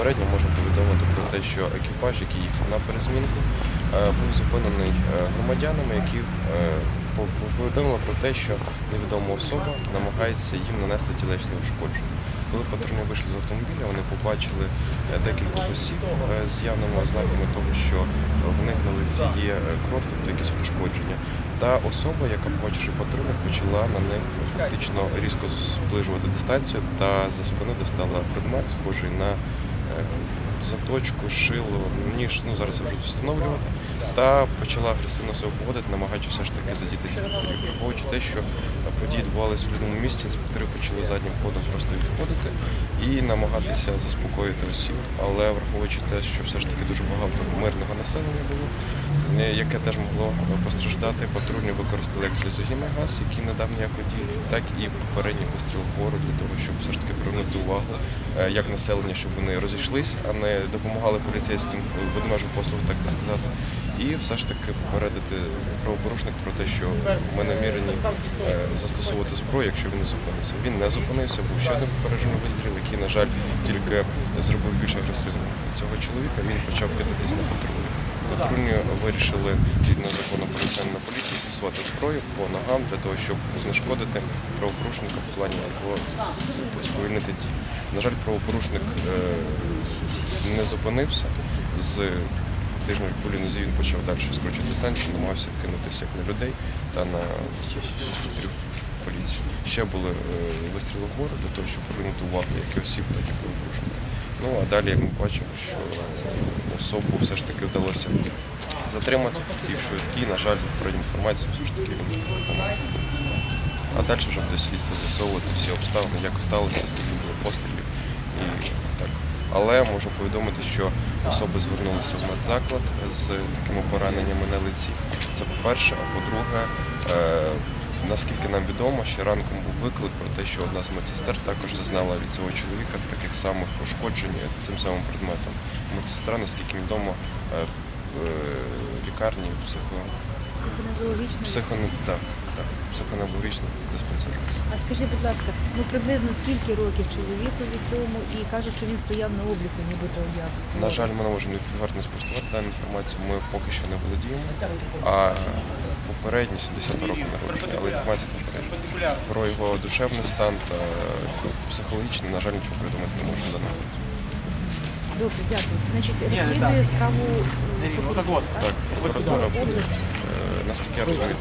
попередньо можу повідомити про те, що екіпаж, який їхав на перезмінку, е, був зупинений е, громадянами, які е, повідомили про те, що невідома особа намагається їм нанести тілесні ушкодження. Коли патрульні вийшли з автомобіля, вони побачили декілька осіб з явними ознаками того, що в них на лиці є кров, тобто якісь пошкодження. Та особа, яка побачивши патрульних, почала на них фактично різко зближувати дистанцію та за спини достала предмет, схожий на заточку, шило, ніж, ну зараз я вже встановлювати, та почала агресивно себе поводити, намагаючись ж таки задіти інспекторів. Враховуючи те, що події відбувалися в людному місці, інспектори почали заднім ходом просто відходити і намагатися заспокоїти осіб, але враховуючи те, що все ж таки дуже багато мирного населення було, яке теж могло постраждати, патрульні використали як сльозогінний газ, який не дав ніякої дії, так і попередній постріл вгору для того, щоб все ж таки привернути увагу е, як населення, щоб вони розійшлись, а не допомагали поліцейським е, ведмежу послугу, так би сказати. І все ж таки попередити правопорушник про те, що ми намірені е, застосовувати зброю, якщо він не зупиниться. Він не зупинився, був ще один попереджений вистріл, який, на жаль, тільки зробив більш агресивним цього чоловіка. Він почав кидатись на патрулі. Патрульні вирішили згідно закону про національну поліцію застосувати зброю по ногам для того, щоб знешкодити правопорушника в плані з- сповільнити дії. На жаль, правопорушник е, не зупинився з тижневої пулі нозі він почав далі скручувати дистанцію, намагався кинутися як на людей та на інспекторів поліції. Ще були е, вистріли вгору для того, щоб привернути увагу як і осіб, так і правопорушника. Ну а далі, як ми бачимо, що особу все ж таки вдалося затримати і в швидкій, на жаль, про інформацію все ж таки він. А далі вже буде слідство з'ясовувати всі обставини, як сталося, скільки було пострілів і. Але можу повідомити, що особи звернулися в медзаклад з такими пораненнями на лиці. Це по-перше, а по-друге, е, наскільки нам відомо, ще ранком був виклик про те, що одна з медсестер також зазнала від цього чоловіка таких самих пошкоджень цим самим предметом. Медсестра, наскільки відомо, е, в е, лікарні психо, Психоневрологічно. Так, психоневрологічний диспансер. А скажи, будь ласка, ну приблизно скільки років чоловікові цьому і кажуть, що він стояв на обліку, нібито як? На жаль, ми не можемо підтвердити спростувати дану інформацію. Ми поки що не володіємо. А попередній 70 року народження, але інформація попередня. Про його душевний стан та психологічний, на жаль, нічого повідомити не можемо даного. Добре, дякую. Значить, розслідує справу е, прокуратура, Так, прокуратура буде, е, наскільки я розумію,